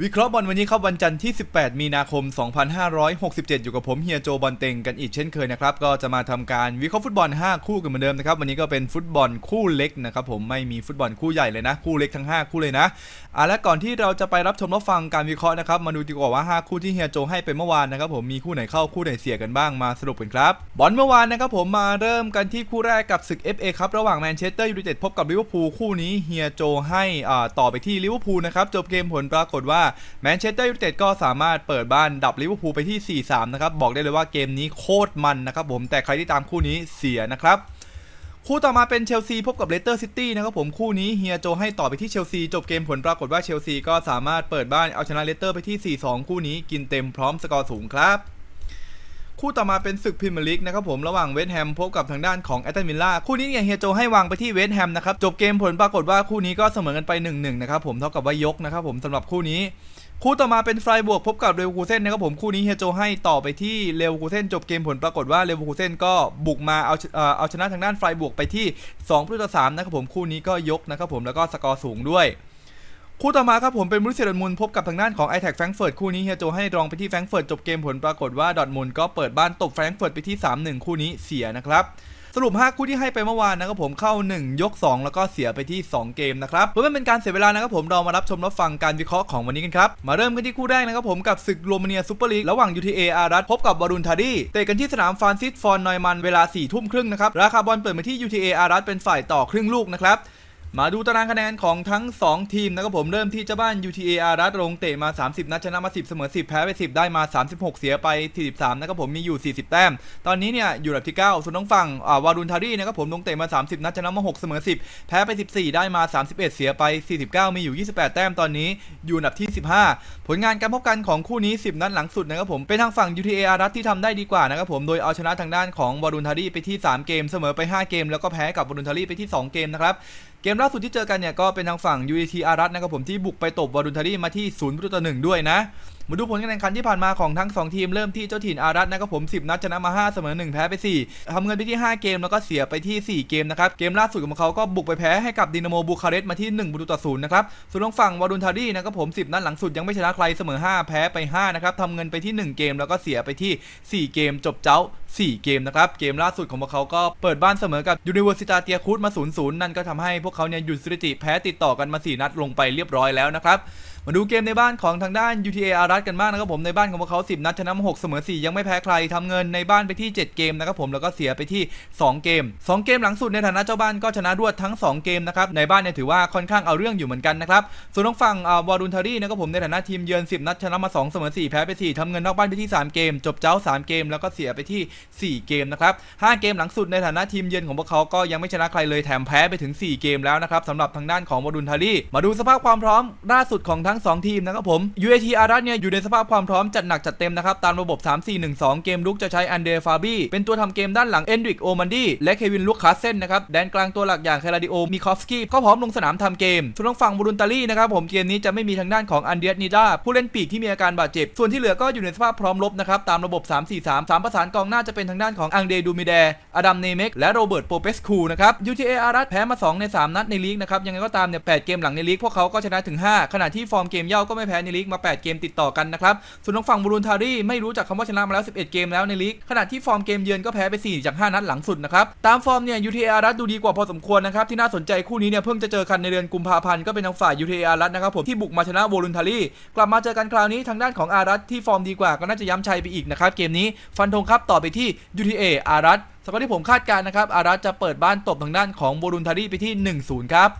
วิเคราะห์บอลวันนี้ครับวันจันทร์ที่ 18 มีนาคม 2567 อยู่กับผมเฮียโจบอลเต็งกันอีกเช่นเคยนะครับ ก็จะมาทำการวิเคราะห์ฟุตบอล 5 คู่กันเหมือนเดิมนะครับ วันนี้ก็เป็นฟุตบอลคู่เล็กนะครับผมไม่มีฟุตบอลคู่ใหญ่เลยนะ คู่เล็กทั้ง 5 คู่เลยนะอะและก่อนที่เราจะไปรับชมรับฟังการวิเคราะห์นะครับ มาดูดีกว่าว่า 5 คู่ที่เฮียโจให้ไปเมื่อวานนะครับผมมีคู่ไหนเข้าคู่ไหนเสียกันบ้างมาสรุปกันครับบอลเมื่อวานนะครับผมมาเริ่มกันที่คู่แรกกับศึก FA ครับระหว่างแมนเชสเตอร์ยูไนเต็ดพบกับลิเวอร์พูลคู่นี้เฮียโจให้อ่าต่อไปที่ลิเวอร์พูลนะครับจบเกมผลปรากฏว่าแมนเชสเตอร์ยูไนเต็ดก็สามารถเปิดบ้านดับลิเวอร์พูลไปที่ 4-3 นะครับ บอกได้เลยว่าเกมนี้โคตรมันนะครับผมแต่ใครที่ตามคู่นี้เสียนะครับคู่ต่อมาเป็นเชลซีพบกับเลสเตอร์ซิตี้นะครับผมคู่นี้เฮียโจให้ต่อไปที่เชลซีจบเกมผลปรากฏว่าเชลซีก็สามารถเปิดบ้านเอาชนะเลสเตอร์ไปที่ 4-2 คู่นี้กินเต็มพร้อมสกอร์สูงครับ คู่ต่อมาเป็นศึกพรีเมียร์ลีกนะครับผมระหว่างเวสต์แฮมพบกับทางด้านของแอตตันวิลล่าคู่นี้เนี่ยเฮียโจให้วางไปที่เวสต์แฮมนะครับจบเกมผลปรากฏว่าคู่นี้ก็เสมอกันไป 1-1นะครับผมเท่ากับว่ายกนะครับผมสำหรับคู่นี้ คู่ต่อมาเป็นไฟบวกพบกับเรวคูเซนนะครับผมคู่นี้เฮียโจให้ต่อไปที่เรวคูเซนจบเกมผลปรากฏว่าเรวคูเซนก็บุกมาเอาเอ่อเอาชนะทางด้านไฟบวกไปที่2ประตูต่อ3นะครับผมคู่นี้ก็ยกนะครับผมแล้วก็สกอร์สูงด้วย คู่ต่อมาครับผมเป็นบรูเซียดอทมุนพบกับทางด้านของ i t แทกแฟรงเฟิร์ตคู่นี้เฮียโจให้รองไปที่แฟรงเฟิร์ตจบเกมผลปรากฏว่าดอทมุนก็เปิดบ้านตบแฟรงเฟิร์ตไปที่ 3-1 คู่นี้เสียนะครับสรุป 5 คู่ที่ให้ไปเมื่อวานนะครับผมเข้า 1 ยก 2 แล้วก็เสียไปที่ 2 เกมนะครับเพื่อไม่เป็นการเสียเวลานะครับผมเรามารับชมรับฟังการวิเคราะห์ของวันนี้กันครับ มาเริ่มกันที่คู่แรกนะครับผมกับศึกโรมาเนียซูเปอร์ลีกระหว่าง UTA อารัตพบกับวารุนทารีเตะกันที่สนามฟานซิสฟอนนอยมันเวลา4ทุ่มครึ่งนะครับราคาบอลเปิดมาที่ UTA อารัตเป็นฝ่ายต่อครึ่งลูกนะครับ มาดูตารางคะแนนของทั้ง 2 ทีมนะครับผมเริ่มที่เจ้าบ้าน UTA อารัตลงเตะมา 30 นัดชนะมา 10 เสมอ 10 แพ้ไป 10 ได้มา 36 เสียไป 43 นะครับผมมีอยู่ 40 แต้ม ตอนนี้เนี่ยอยู่อันดับที่ 9 ส่วนน้องฝั่งวารุนทารีนะครับผมลงเตะมา 30 นัดชนะมา 6 เสมอ 10 แพ้ไป 14 ได้มา 31 เสียไป 49 มีอยู่ 28 แต้มตอนนี้อยู่อันดับที่ 15 ผลงานการพบกันของคู่นี้ 10 นัดหลังสุดนะครับผมเป็นทางฝั่ง UTA อารัตที่ทำได้ดีกว่านะครับผมโดยเอาชนะทางด้านของวารุนทารีไปที่ 3 เกมเสมอไป 5 เกม แล้วก็แพ้กับวารุนทารีไปที่ 2 เกมนะครับ เกมล่าสุดที่เจอกันเนี่ยก็เป็นทางฝั่ง UET อารัตนะครับผมที่บุกไปตบวารุนทารีมาที่ศูนย์ประตูต่อ1ด้วยนะ มาดูผลการแข่งขันที่ผ่านมาของทั้ง 2 ทีมเริ่มที่เจ้าถิ่นอารัตนะครับผม 10 นัดชนะมา 5 เสมอ 1 แพ้ไป 4ทำเงินไปที่ 5 เกมแล้วก็เสียไปที่ 4 เกมนะครับ เกมล่าสุดของเขาก็บุกไปแพ้ให้กับดินาโมบูคาเรสต์มาที่1ประตูต่อ0นย์นะครับส่วนทางฝั่งวารุนทารีนะครับผม 10 นัดหลังสุดยังไม่ชนะใครเสมอ 5 แพ้ไป 5 นะครับทำเงินไปที่ 1 เกมแล้วก็เสียไปที่ 4 เกมจบเจ้า 4 เกมนะครับ เกมล่าสุดของพวกเขาก็เปิดบ้านเสมอกับยูนิเวอร์ซิตาเตียคูดมา 0-0 นั่นก็ทำให้พวกเขาเนี่ยหยุดสถิติแพ้ติดต่อกันมา 4 นัดลงไปเรียบร้อยแล้วนะครับ มาดูเกมในบ้านของทางด้าน UTA อารัตกันบ้างนะครับผมในบ้านของพวกเขา 10 นัดชนะมา6เสมอ 4 ยังไม่แพ้ใครทำเงินในบ้านไปที่ 7 เกมนะครับผมแล้วก็เสียไปที่ 2 เกม 2 เกมหลังสุดในฐานะเจ้าบ้านก็ชนะรวดทั้ง 2 เกมนะครับในบ้านเนี่ยถือว่าค่อนข้างเอาเรื่องอยู่เหมือนกันนะครับส่วนทางฝั่งอ่าวารุนทารีนะครับผมในฐานะทีมเยือน 10 นัดชนะมา2เสมอ4แพ้ไป4ทำเงินนอกบ้านไปที่ 3 เกม จบเจ้า 3 เกม แล้วก็เสียไปที่ 4 เกมนะครับ5เกมหลังสุดในฐานะทีมเยือนของพวกเขาก็ยังไม่ชนะใครเลยแถมแพ้ไปถึง 4 เกมแล้วนะครับสำหรับทางด้านของวารุนทารีมาดูสภาพความพร้อมล่าสุดของทงสองทีมนะครับผม UAT อารัตเนี่ยอยู่ในสภาพความพร้อมจัดหนักจัดเต็มนะครับตามระบบ 3-4-1-2 เกมลุกจะใช้อันเดรฟาบี้เป็นตัวทำเกมด้านหลังเอนดริกโอมันดี้และเควินลูกคาเซนนะครับแดนกลางตัวหลักอย่างเคลาดิโอมิคอฟสกี้ก็พร้อมลงสนามทำเกมส่วนทางฝั่งบูรุนตาลีนะครับผมเกมนี้จะไม่มีทางด้านของอันเดียสนิดาผู้เล่นปีกที่มีอาการบาดเจ็บ ส่วนที่เหลือก็อยู่ในสภาพพร้อมรบนะครับตามระบบ 3-4-3 3 ประสานกองหน้าจะเป็นทางด้านของอังเดดูมิเดอดัมเนเมกและโรเบิร์ตโปเปสคูนะครับ UTA อารัตแพ้มา 2 ใน 3 นัดในลีกนะครับยังไงก็ตามเนี่ย8เกมหลังในลีกพวกเขาก็ชนะถึง 5 ขณะที่ฟอร์มเกมเย่าก็ไม่แพ้ในลีกมา 8 เกมติดต่อกันนะครับ ส่วนทางฝั่งบูรุนทารีไม่รู้จักคำว่าชนะมาแล้ว 11 เกมแล้วในลีก ขณะที่ฟอร์มเกมเยือนก็แพ้ไป 4 จาก 5 นัดหลังสุดนะครับ ตามฟอร์มเนี่ย UTA รัฐดูดีกว่าพอสมควรนะครับ ที่น่าสนใจคู่นี้เนี่ยเพิ่งจะเจอกันในเดือนกุมภาพันธ์ก็เป็นทางฝ่าย UTA รัฐนะครับผมที่บุกมาชนะบูรุนทารีกลับมาเจอกันคราวนี้ทางด้านของอารัฐที่ฟอร์มดีกว่าก็น่าจะย้ำชัยไปอีกนะครับเกมนี้ฟันธงครับต่อไปที่ UTA อารัฐสกอร์ที่ผมคาดการณ์นะครับอารัฐจะเปิดบ้านตบทางด้านของบูรุนทารีไปที่ 1-0 ครับ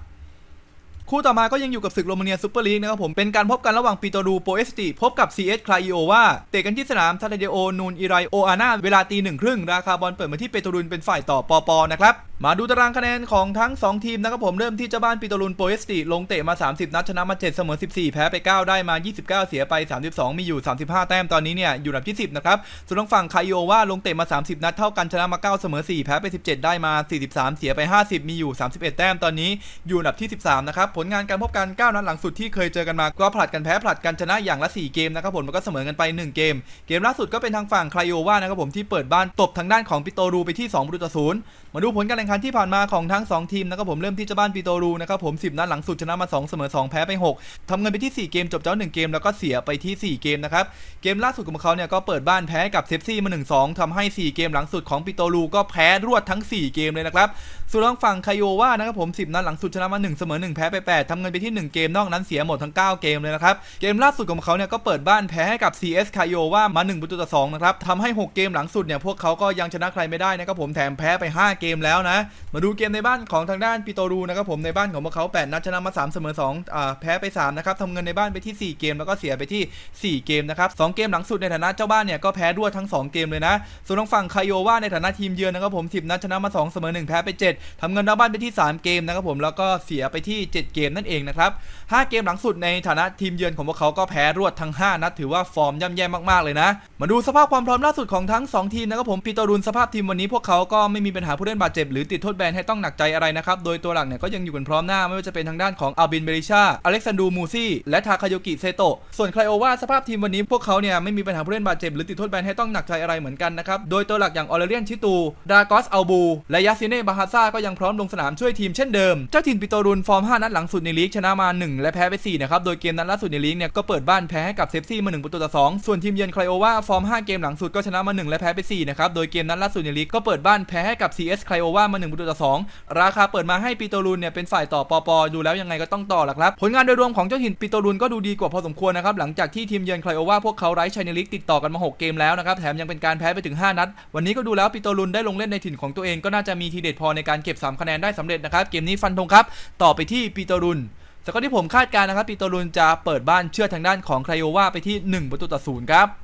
คู่ต่อมาก็ยังอยู่กับศึกโรมาเนียซูเปอร์ลีกนะครับผม เป็นการพบกันระหว่างปิโตรูโปเอสติพบกับ CS คลาอิโอวาเตะกันที่สนามทาเดโอนูนอิไรโออาน่าเวลาตีหนึ่งครึ่งราคาบอลเปิดมาที่เปโตรุนเป็นฝ่ายต่อปอปอนะครับ มาดูตารางคะแนนของทั้ง 2 ทีมนะครับผมเริ่มที่เจ้าบ้านปิโตรุนโปเอสติลงเตะมา 30 นัดชนะมา 7 เสมอ 14 แพ้ไป 9 ได้มา 29 เสียไป 32 มีอยู่ 35 แต้มตอนนี้เนี่ยอยู่อันดับที่ 10 นะครับ ส่วนทางฝั่งคาโอว่าลงเตะมา 30 นัดเท่ากันชนะมา 9 เสมอ 4 แพ้ไป 17 ได้มา 43 เสียไป 50 มีอยู่ 31 แต้มตอนนี้อยู่อันดับที่ 13 นะครับผลงานการพบกัน 9 นัดหลังสุดที่เคยเจอกันมาก็ผลัดกันแพ้ผลัดกันชนะอย่างละ 4 เกมนะครับผมแล้วก็เสมอกันไป 1 เกม เกมล่าสุดก็เป็นทางฝั่งคาอิโอวานะครับผมที่เปิดบ้านตบทางด้านของปิโตรูไปที่2ประตูต่อ0มาดูผลการแข่งขันที่ผ่านมาของทั้ง 2 ทีมนะครับผมเริ่มที่เจ้าบ้านปีโตรูนะครับผม 10 นัดหลังสุดชนะมา 2 เสมอ 2 แพ้ไป 6ทำเงินไปที่ 4 เกมจบเจ้า 1 เกมแล้วก็เสียไปที่ 4 เกมนะครับ เกมล่าสุดของเขาเนี่ยก็เปิดบ้านแพ้กับเซฟซี่มา 1-2ทำให้ 4 เกมหลังสุดของปิโตรูก็แพ้รวดทั้ง 4 เกมเลยนะครับส่วนทางฝั่งคาโยว่านะครับผม 10 นัดหลังสุดชนะมา 1 เสมอ 1 แพ้ไป 8ทำเงินไปที่ 1 เกมนอกนั้นเสียหมดทั้ง 9 เกมเลยนะครับ เกมล่าสุดของเขาเนี่ยก็เปิดบ้านแพ้ให้กับ CS คาโยว่ามา1ประตูต่อ2นะครับทำให้ 6 เกมหลังสุดเนี่ยพวกเขาก็ยังชนะใครไม่ได้นะครับผมแถมแพ้ไป 5 เกมแล้วนะมาดูเกมในบ้านของทางด้านปิโตรูนะครับผมในบ้านของพวกเขา 8 นัดชนะมา 3 เสมอ2อ่าแพ้ไป3นะครับทำเงินในบ้านไปที่ 4 เกมแล้วก็เสียไปที่ 4 เกมนะครับ2เกมหลังสุดในฐานะเจ้าบ้านเนี่ยก็แพ้รวดทั้ง 2 เกมเลยนะ ส่วนทางฝั่งคาโยว่าในฐานะทีมเยือนนะครับผม 10 นัดชนะมา 2 เสมอ1แพ้ไป 7ทำเงินนอกบ้านไปที่ 3 เกมนะครับผมแล้วก็เสียไปที่ 7 เกมนั่นเองนะครับ5เกมหลังสุดในฐานะทีมเยือนของพวกเขาก็แพ้รวดทั้ง 5 นัดถือว่าฟอร์มย่ำแย่มากๆเลยนะ มาดูสภาพความพร้อมล่าสุดของทั้ง 2 ทีมนะครับผมปีโตรุนสภาพทีมวันนี้พวกเขาก็ไม่มีปัญหาผู้เล่นบาดเจ็บหรือติดโทษแบนให้ต้องหนักใจอะไรนะครับ โดยตัวหลักเนี่ยก็ยังอยู่กันพร้อมหน้า ไม่ว่าจะเป็นทางด้านของอัลบินเบริชาอเล็กซานดูมูซี่ และทาคาโยกิเซโตะ ส่วนไคลโอวาสภาพทีมวันนี้พวกเขาเนี่ยไม่มีปัญหาผู้เล่นบาดเจ็บหรือติดโทษแบนให้ต้องหนักใจอะไรเหมือนกันนะครับ โดยตัวหลักอย่างออเลเรียนชิตู ดากอสอัลบู และยาซิเน่บาฮาซ่าก็ยังพร้อมลงสนามช่วยทีมเช่นเดิม เจ้าถิ่นปิโตรุนฟอร์ม 5 นัดหลังสุดในลีกชนะมา 1 และแพ้ไป 4 นะครับ โดยเกมนัดล่าสุดในลีกเนี่ยก็เปิดบ้านแพ้ให้กับเซฟซี่มา 1 ประตูต่อ 2 ส่วนทีมเยือนไคลโอวาฟอร์ม 5 เกมหลังสุดก็ชนะมา 1 และแพ้ไป 4 นะครับ โดยเกมนัดล่าสุดในลีกก็เปิดบ้านแพ้ให้กับ CS ไคลโอวามา1ประตูต่อ2ราคาเปิดมาให้ปิโตรุนเนี่ยเป็นฝ่ายต่อปอปอดูแล้วยังไงก็ต้องต่อแหละครับ ผลงานโดยรวมของเจ้าถิ่นปิโตรุนก็ดูดีกว่าพอสมควรนะครับหลังจากที่ทีมเยือนไคลโอวาพวกเขาไร้ชัยในลีกติดต่อกันมา 6 เกมแล้วนะครับแถมยังเป็นการแพ้ไปถึง 5 นัด วันนี้ก็ดูแล้วปิโตรุนได้ลงเล่นในถิ่นของตัวเองก็น่าจะมีทีเด็ดพอในการเก็บ 3 คะแนนได้สำเร็จนะครับเกมนี้ฟันธงครับต่อไปที่ปิโตรุนสกอร์ที่ผมคาดการณ์นะครับปิโตรุนจะเปิดบ้านเชื่อทางด้านของไคลโอวาไปที่ 1 ประตูต่อศูนย์ครับ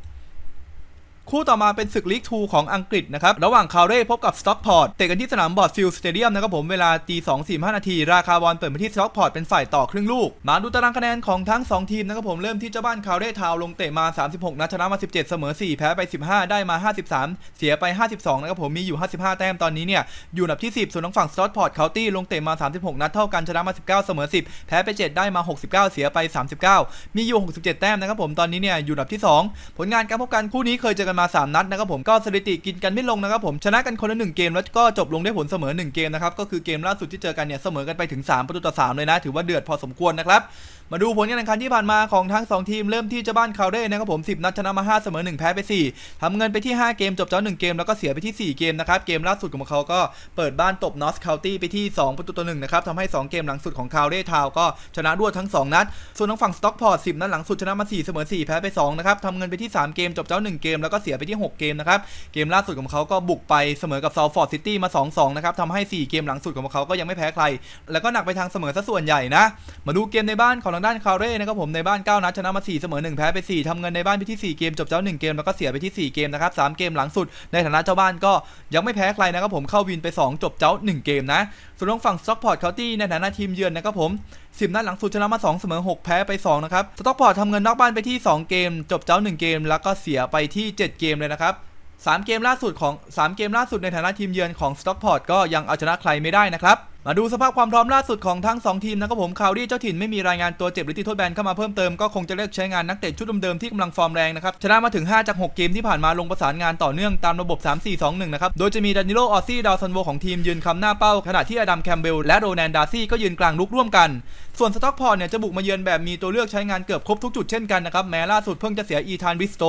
คู่ต่อมาเป็นศึกลีก2ของอังกฤษนะครับ ระหว่างคาเร่พบกับสต็อกพอร์ตเตะกันที่สนามบอร์ดฟิลสเตเดียมนะครับผมเวลาตี2 4 5นาที ราคาบอลเปิดมาที่สต็อกพอร์ตเป็นฝ่ายต่อครึ่งลูก มาดูตารางคะแนนของทั้ง 2 ทีมนะครับผมเริ่มที่เจ้าบ้านคาเร่ทาวลงเตะมา 36 นัดชนะมา 17 เสมอ 4 แพ้ไป 15 ได้มา 53 เสียไป 52นะครับผมมีอยู่ 55 แต้มตอนนี้เนี่ยอยู่อันดับที่ 10 ส่วนทางฝั่งสต็อกพอร์ตเคาน์ตี้ลงเตะมา 36 นัดเท่ากันชนะมา 19 เสมอ 10 แพ้ไป 7 ได้มา 69 เสียไป 39 มีอยู่ 67 แต้มนะครับผมตอนนี้เนี่ยอยู่อันดับที่ 2 ผลงานการพบกันคู่นี้เคยเจอกันมา 3 นัดนะครับผมก็สถิติกินกันไม่ลงนะครับผมชนะกันคนละ1เกมแล้วก็จบลงได้ผลเสมอ 1 เกมนะครับก็คือเกมล่าสุดที่เจอกันเนี่ยเสมอกันไปถึง3ประตูต่อ3เลยนะ ถือว่าเดือดพอสมควรนะครับ มาดูผลการแข่งขันที่ผ่านมาของทั้ง 2 ทีมเริ่มที่เจ้าบ้านคาเร่นะครับผม 10 นัดชนะมา 5 เสมอ 1 แพ้ไป 4ทำเงินไปที่ 5 เกมจบเจ้า1เกม แล้วก็เสียไปที่ 4 เกมนะครับ เกมล่าสุดของเขาก็เปิดบ้านตบนอสคา u ตี้ไปที่ 2 ประตูต่อ1นะครับทำให้ 2 เกมหลังสุดของคาเร่ทาวก็ชนะรวดทั้ง 2 นัด ส่วนทางฝั่งสต็อกพอร์ต10 นัดหลังสุดชนะมา 4 เสมอ 4 แพ้ไป 2 นะครับทำเงินไปที่ 3 เกมจบเจ้า 1 เกม แล้วก็เสียไปที่ 6 เกมนะครับ เกมล่าสุดของเขาก็บุกไปเสมอกับซาฟอร์ดซิตี้มา 2-2 นะครับทำให้ 4 เกมหลังสุดของเขาก็ยังไม่แพ้ใคร แล้วก็หนักไปทางเสมอซะส่วนใหญ่นะ มาดูเกมในบ้านของางด้านคาเร่นะครับผมในบ้าน 9 นัดชนะมา 4 เสมอ 1 แพ้ไป 4ทำเงินในบ้านไปที่ 4 เกม จบเจ้า 1 เกม แล้วก็เสียไปที่ 4 เกมนะครับ3เกมหลังสุดในฐานะเจ้าบ้านก็ยังไม่แพ้ใครนะครับผมเข้าวินไป 2 จบเจ้า 1 เกมนะส่วนทางฝั่งสต็อกพอร์ตเคาน์ตี้ในฐานะทีมเยือนนะครับผม10 นัดหลังสุดชนะมา 2 เสมอ 6 แพ้ไป 2 นะครับสต็อกพอร์ตทำเงินนอกบ้านไปที่ 2 เกม จบเจ้า 1 เกม แล้วก็เสียไปที่ 7 เกมเลยนะครับ3เกมล่าสุดของ 3 เกมล่าสุดในฐานะทีมเยือนของ Stockport ก็ยังเอาชนะใครไม่ได้นะครับ มาดูสภาพความพร้อมล่าสุดของทั้ง 2 ทีมนะครับผมคาวดี้เจ้าถิ่นไม่มีรายงานตัวเจ็บหรือติดโทษแบนเข้ามาเพิ่มเติมก็คงจะเลือกใช้งานนักเตะชุดเดิมๆที่กำลังฟอร์มแรงนะครับชนะมาถึง 5 จาก 6 เกมที่ผ่านมาลงประสานงานต่อเนื่องตามระบบ 3-4-2-1 นะครับโดยจะมีดานิโลออซซี่ดาวซันโวของทีมยืนคำหน้าเป้า ขณะที่อดัมแคมเบลและโรแนนดาซี่ก็ยืนกลางลุกร่วมกัน ส่วนสต็อกพอร์ตเนี่ยจะบุกมาเยือนแบบมีตัวเลือกใช้งานเกือบครบทุกจุดเช่นกันนะครับแม้ล่าสุดเพิ่งจะเสียอีธานบิสโต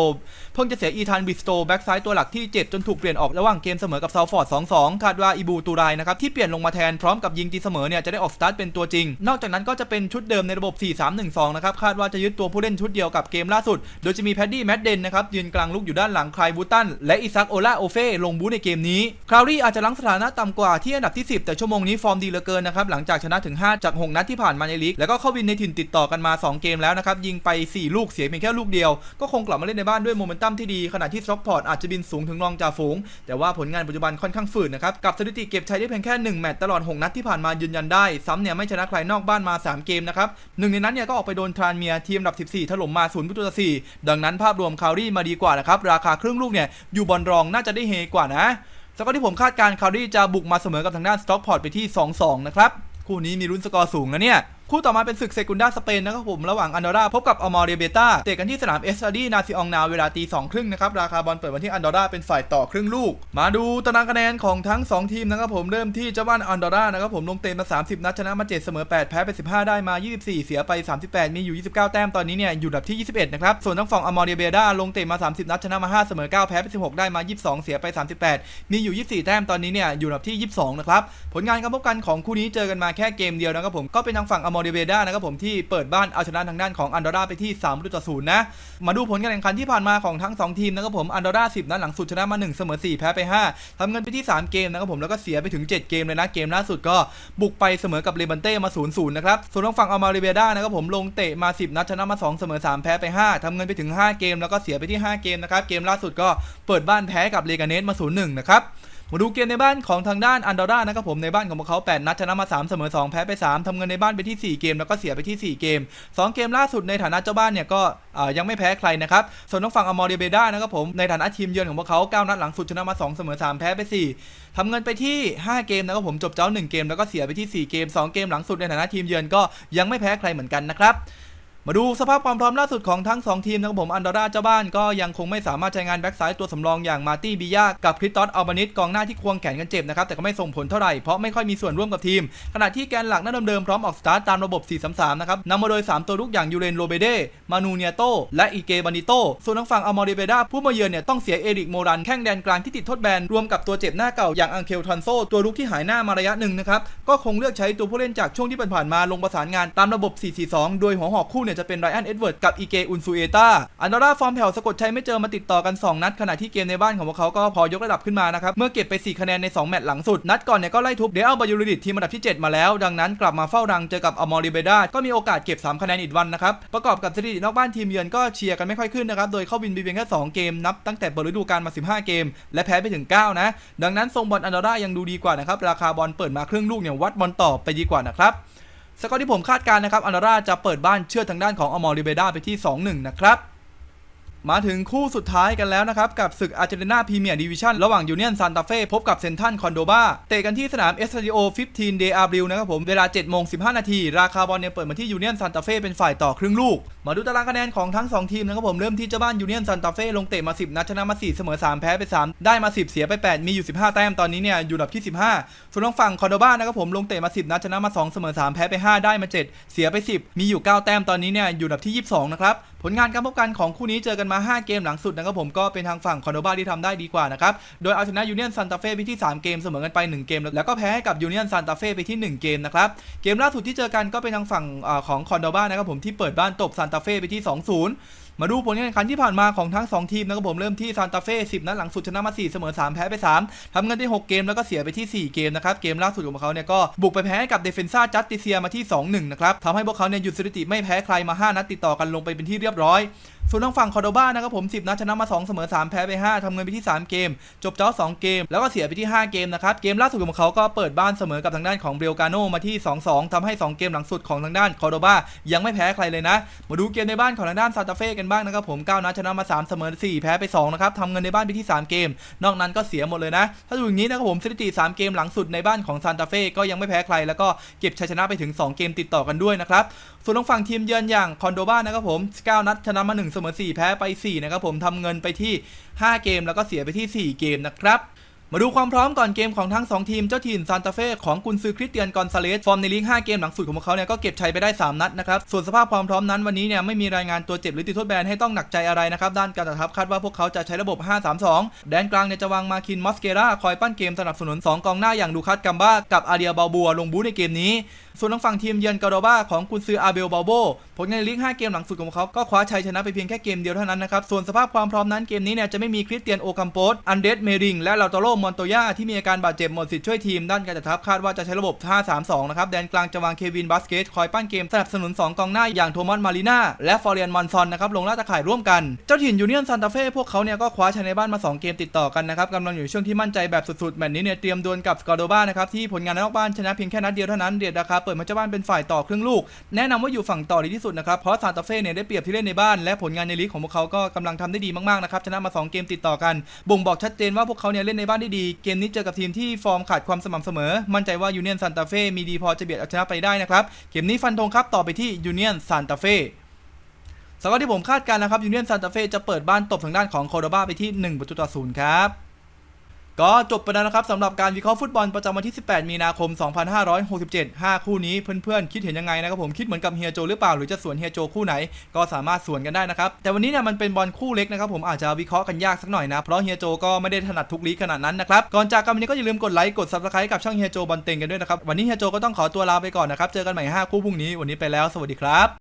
เพิ่งจะเสียอีธานบิสโตแบ็กซ้ายตัวหลักที่เจ็บจนถูกเปลี่ยนออกระหว่างเกมเสมอกับซาวฟอร์ด2-2คาดว่าอีบูตูไรนะครับที่เปลี่ยนลงมาแทนพร้อมกับยิงตีเสมอเนี่ยจะได้ออกสตาร์ทเป็นตัวจริง นอกจากนั้นก็จะเป็นชุดเดิมในระบบ 4-3-1-2 นะครับ คาดว่าจะยึดตัวผู้เล่นชุดเดียวกับเกมล่าสุด โดยจะมีแพดดี้แมดเดนนะครับยืนกลางลุกอยู่ด้านหลังคลายบูตันและอิซักโอลาโอเฟ่ลงบูในเกมนี้คราวรี่อาจจะลังสถานะต่ำกว่าที่อันดับที่ 10 แต่ชั่วโมงนี้ฟอร์มดีเหลือเกินนะครับหลังจากชนะถึง 5 จาก 6 นัดที่ผ่านมาในลีกแล้วก็เข้าวินในถิ่นติดต่อกันมา 2 เกมแล้วนะครับยิงไป 4 ลูกเสียเพียงแค่ลูกเดียว ก็คงกลับมาเล่นในบ้านด้วยโมเมนตัมที่ดีขณะที่ซ็อกพอร์ตอาจจะบินสูงถึงรองจ่าฝูง แต่ว่าผลงานปัจจุบันค่อนข้างฝืดนะครับกับสถิติเก็บชัยได้เพียงแค่ 1 แมตช์ตลอด 6 นัดที่ผ่านมายืนยันได้ ซ้ำเนี่ยไม่ชนะใครนอกบ้านมา 3 เกมนะครับหนึ่งในนั้นเนี่ยก็ออกไปโดนทรานเมียทีมอันดับ 14 ถล่มมา0ประตูต่อ4ดังนั้นภาพรวมคารี่มาดีกว่านะครับราคาครึ่งลูกเนี่ยอยู่บอลรองน่าจะได้เฮกว่านะสกอร์ที่ผมคาดการ์คารี่จะบุกมาเสมอกับทางด้านสต็อกพอร์ตไปที่ 2-2 นะครับคู่นี้มีลุ้นสกอร์สูงนะเนี่ย คู่ต่อมาเป็นศึกเซกุนดาสเปนนะครับผมระหว่างอันดอร่าพบกับอมอริเบตาเตะกันที่สนามเอสตาดีนาซิองนาเวลาตีสองครึ่งนะครับราคาบอลเปิดมาที่อันดอร่าเป็นฝ่ายต่อครึ่งลูก มาดูตารางคะแนนของทั้ง 2 ทีมนะครับผมเริ่มที่เจ้าบ้านอันดอร่านะครับผมลงเตะมา 30 นัดชนะมา 7 เสมอ 8 แพ้ไป 15 ได้มา 24 เสียไป 38 มีอยู่ 29 แต้มตอนนี้เนี่ยอยู่ดับที่ 21 นะครับส่วนทางฝั่งอมอริเบดาลงเตะมา 30 นัดชนะมา 5 เสมอ 9 แพ้ไป 16 ได้มา 22 เสียไป 38 มีอยู่ 24 แต้มตอนนี้เนี่ยอยู่ดับที่ 22 นะครับผลงานการพบกันของคู่นี้เจอกันมาแค่เกมเดียวนะครับผมก็เป็นทางฝั่งอมอริเบดานะครับผมที่เปิดบ้านเอาชนะทางด้านของอันดอร่าไปที่3ประตูต่อ0นย์นะ มาดูผลการแข่งขันที่ผ่านมาของทั้ง 2 ทีมนะครับผมอันดอร่า10นัดหลังสุดชนะมา 1 เสมอ 4 แพ้ไป 5ทำเงินไปที่ 3 เกมนะครับผมแล้วก็เสียไปถึง 7 เกมเลยนะ เกมล่าสุดก็บุกไปเสมอกับเลบันเต้มา0-0นย์นะครับส่วนทางฝั่งอัลมาริเบดานะครับผมลงเตะมา 10 นัดชนะมา 2 เสมอ 3 แพ้ไป 5ทำเงินไปถึง 5 เกม แล้วก็เสียไปที่ 5 เกมนะครับเกมล่าสุดก็เปิดบ้านแพ้กับเลกาเนสมา0-1นะครับ มาดูเกมในบ้านของทางด้านอันดอร่านะครับผมในบ้านของพวกเขา 8 นัดชนะมา 3 เสมอ 2 แพ้ไป 3ทำเงินในบ้านไปที่ 4 เกม แล้วก็เสียไปที่ 4 เกม 2 เกมล่าสุดในฐานะเจ้าบ้านเนี่ยก็ยังไม่แพ้ใครนะครับ ส่วนทางฝั่งอมอริเบด้านะครับผมในฐานะทีมเยือนของพวกเขา 9 นัดหลังสุดชนะมา 2 เสมอ 3 แพ้ไป 4ทำเงินไปที่ 5 เกมนะครับผมจบเจ้า 1 เกมแล้วก็เสียไปที่ 4 เกม 2 เกมหลังสุดในฐานะทีมเยือนก็ยังไม่แพ้ใครเหมือนกันนะครับ มาดูสภาพความพร้อมล่าสุดของทั้ง 2 ทีมนะครับผมอันดอร่าเจ้าบ้านก็ยังคงไม่สามารถใช้งานแบ็กซ้ายตัวสำรองอย่างมาตี้บิยากับคริสตอสอัลบานิสกองหน้าที่ควงแขนกันเจ็บนะครับแต่ก็ไม่ส่งผลเท่าไหร่เพราะไม่ค่อยมีส่วนร่วมกับทีม ขณะที่แกนหลักหน้าเดิมๆพร้อมออกสตาร์ทตามระบบ 4-3-3 นะครับนำมาโดย 3 ตัวลุกอย่างยูเรนโรเบเดมานูเนียโตและอีเกบานิโตส่วนทางฝั่งอมอริเบดาผู้มาเยือนเนี่ยต้องเสียเอริกโมรันแข้งแดนกลางที่ติดโทษแบนรวมกับตัวเจ็บหน้าเก่าอย่างอังเคลทอนโซตัวลุกที่หายหน้ามาระยะหนึ่งนะครับก็คงเลือกใช้ตัวผู้เล่นจากช่วงที่ผ่านมาลงประสานงานตามระบบ 4-4-2 โดยหัวหอกคู่เนี่ยจะเป็นไรอันเอ็ดเวิร์ดกับอีเกอุนซูเอตาอันดอร่าฟอร์มแผ่วสะกดชัยไม่เจอมาติดต่อกัน 2 นัด ขณะที่เกมในบ้านของพวกเขาก็พอยกระดับขึ้นมานะครับ เมื่อเก็บไป 4 คะแนนใน 2 แมตช์หลังสุด นัดก่อนเนี่ยก็ไล่ทุบเดอัลบายูริดิตทีมอันดับที่ 7 มาแล้ว ดังนั้นกลับมาเฝ้ารังเจอกับอมอริเบดาก็มีโอกาสเก็บ 3 คะแนนอีกวันนะครับ ประกอบกับสถิตินอกบ้านทีมเยือนก็เชียร์กันไม่ค่อยขึ้นนะครับ โดยเข้าวินไปเพียงแค่ 2 เกมนับตั้งแต่เปิดฤดูกาลมา 15 เกม และแพ้ไปถึง 9 นะ ดังนั้นทรงบอลอันดอร่ายังดูดีกว่านะครับราคาบอลเปิดมาครึ่งลูกเนี่ยวัดบอลต่อไปดีกว่านะครับ สกอร์ที่ผมคาดการณ์นะครับอันดาร่าจะเปิดบ้านเชื่อทางด้านของอมอริเบดาไปที่ 2-1 นะครับ มาถึงคู่สุดท้ายกันแล้วนะครับ กับศึกอาร์เจนตินาพรีเมียร์ดิวิชั่นระหว่างยูเนียนซานตาเฟ่พบกับเซนทันคอนโดบาเตะกันที่สนามเอสตาดิโอ15 เดอาบริลนะครับผม เวลา7โมง15 นาที ราคาบอลเนี่ยเปิดมาที่ยูเนียนซานตาเฟ่เป็นฝ่ายต่อครึ่งลูก มาดูตารางคะแนนของทั้ง 2 ทีมนะครับผม เริ่มที่เจ้าบ้านยูเนียนซานตาเฟ่ลงเตะมา 10 นัดชนะมา 4 เสมอ 3 แพ้ไป 3 ได้มา 10 เสียไป 8 มีอยู่ 15 แต้มตอนนี้เนี่ยอยู่อันดับที่ 15 ส่วนทางฝั่งคอนโดบานะครับผมลงเตะมา 10 นัดชนะมา 2 เสมอ 3 แพ้ไป 5 ได้มา 7 เสียไป 10 มีอยู่ 9 แต้มตอนนี้เนี่ยอยู่อันดับที่ 22 นะครับผลงานการพบกันของคู่นี้เจอกันมา 5 เกมหลังสุดนะครับผมก็เป็นทางฝั่งคอนโดบาที่ทำได้ดีกว่านะครับ โดยเอาชนะยูเนียนซานตาเฟ่ไปที่ 3 เกมเสมอกันไป 1 เกม แล้วก็แพ้ให้กับยูเนียนซานตาเฟ่ไปที่ 1 เกมนะครับ เกมล่าสุดที่เจอกันก็เป็นทางฝั่งอของคอนโดบานะครับผมที่เปิดบ้านตบซานตาเฟ่ไปที่ 2-0มาดูผลการแข่งขันที่ผ่านมาของทั้ง 2 ทีมนะครับผมเริ่มที่ซานตาเฟ่10 นัดหลังสุดชนะมา 4 เสมอ 3 แพ้ไป 3 ทำเงินได้ 6 เกมแล้วก็เสียไปที่ 4 เกมนะครับ เกมล่าสุดของเขาเนี่ยก็บุกไปแพ้กับเดฟเฟนซ่าจัตติเซียมาที่ 2-1 นะครับทำให้พวกเขาเนี่ยหยุดสถิติไม่แพ้ใครมา 5 นัดติดต่อกันลงไปเป็นที่เรียบร้อย ส่วนทางฝั่งคอร์โดบ้านะครับผม 10 นัดชนะมา 2 เสมอ 3 แพ้ไป 5ทำเงินไปที่ 3 เกม จบเจ้า 2 เกม แล้วก็เสียไปที่ 5 เกมนะครับ เกมล่าสุดของเขาก็เปิดบ้านเสมอกับทางด้านของเบลกาโนมาที่ 2-2ทำให้ 2 เกมหลังสุดของทางด้านคอร์โดบ้ายังไม่แพ้ใครเลยนะ มาดูเกมในบ้านของทางด้านซานตาเฟ่กันบ้างนะครับผม9นัดชนะมา 3 เสมอ 4 แพ้ไป2นะครับทำเงินในบ้านไปที่ 3 เกม นอกนั้นก็เสียหมดเลยนะ ถ้าดูอย่างนี้นะครับผมสถิติ 3 เกมหลังสุดในบ้านของซานตาเฟ่ก็ยังไม่แพ้ใคร แล้วก็เก็บชัยชนะไปถึง 2 เกมติดต่อกันด้วยนะครับส่วนทางฝั่งทีมเยือนอย่างคอนโดบานะครับผม9นัดชนะมา1เสมอ4 แพ้ไป 4 นะครับผมทำเงินไปที่ 5 เกมแล้วก็เสียไปที่ 4 เกมนะครับ มาดูความพร้อมก่อนเกมของทั้ง 2 ทีมเจ้าถิ่นซานตาเฟ่ของกุนซือคริสเตียนกอนซาเลสฟอร์มในลีก 5 เกมหลังสุดของพวกเขาเนี่ยก็เก็บชัยไปได้ 3 นัดนะครับ ส่วนสภาพความพร้อมนั้นวันนี้เนี่ยไม่มีรายงานตัวเจ็บหรือติดโทษแบนให้ต้องหนักใจอะไรนะครับ ด้านการจัดทัพคาดว่าพวกเขาจะใช้ระบบ 5-3-2 แดนกลางเนี่ยจะวางมาคินมอสเกราคอยปั้นเกมสนับสนุน 2 กองหน้าอย่างดูคัสกัมบ้ากับอาเดียบาบัวลงบูธในเกมนี้ ส่วนทางฝั่งทีมเยือนกาโดบาของกุนซืออาเบลบาโบผลงานในลีก 5 เกมหลังสุดของเขาก็คว้าชัยชนะไปเพียงแค่เกมเดียวเท่านั้นนะครับส่วนสภาพความพร้อมนั้นเกมนี้เนี่ยจะไม่มีคริสเตียนโอคัมโปสอันเดสเมริงและลาโตโรมอนโตยาที่มีอาการบาดเจ็บหมดสิทธิ์ช่วยทีมด้านการจัดทัพคาดว่าจะใช้ระบบ 5-3-2 นะครับ แดนกลางจะวางเควินบาสเกตคอยปั้นเกมสนับสนุน 2 กองหน้าอย่างโทมัสมาริน่าและฟอร์เรียนมอนซอนนะครับลงล่าตะข่ายร่วมกัน เจ้าถิ่นยูเนียนซานตาเฟ่พวกเขาเนี่ยก็คว้าชัยในบ้านมา 2 เกมติดต่อกันนะครับกำลังอยู่ช่วงที่มั่นใจแบบสุดๆแมตช์นี้เนี่ยเตรียมดวลกับสกอร์โดบานะครับที่ผลงานนอกบ้านชนะเพียงแค่นัดเดียวเท่านั้นเดียดราคาเปิดมาเจ้าบ้านเป็นฝ่ายต่อครึ่งลูก แนะนำว่าอยู่ฝั่งต่อดีที่สุดนะครับเพราะซานตาเฟ่เนี่ยได้เปรียบที่เล่นในบ้านและผลงานในลีกของพวกเขาก็กำลังทำได้ดีมากๆนะครับชนะมา 2 เกมติดต่อกันบ่งบอกชัดเจนว่าพวกเขาเนี่ยเล่นในบ้านได้ได้ดี เกมนี้เจอกับทีมที่ฟอร์มขาดความสม่ำเสมอ มั่นใจว่ายูเนียนซานตาเฟ่มีดีพอจะเบียดเอาชนะไปได้นะครับ เกมนี้ฟันธงครับต่อไปที่ยูเนียนซานตาเฟ่สำหรับที่ผมคาดการณ์นะครับยูเนียนซานตาเฟ่จะเปิดบ้านตบทางด้านของโคโดบาไปที่ 1 ประตูต่อศูนย์ครับ ก็จบไปแล้วนะครับสำหรับการวิเคราะห์ฟุตบอลประจำวันที่ 18 มีนาคม 2567 5 คู่นี้เพื่อนๆ คิดเห็นยังไงนะครับผมคิดเหมือนกับเฮียโจหรือเปล่าหรือจะสวนเฮียโจคู่ไหน ก็สามารถสวนกันได้นะครับแต่วันนี้เนี่ยมันเป็นบอลคู่เล็กนะครับผมอาจจะวิเคราะห์กันยากสักหน่อยนะเพราะเฮียโจก็ไม่ได้ถนัดทุกลีกขนาดนั้นนะครับก่อนจากกันวันนี้ก็อย่าลืมกดไลค์กด subscribe กับช่องเฮียโจบอลเต็งกันด้วยนะครับวันนี้เฮียโจก็ต้องขอตัวลาไปก่อนนะครับเจอกันใหม่5คู่พรุ่งนี้วันนี้ไปแล้วสวัสดีครับ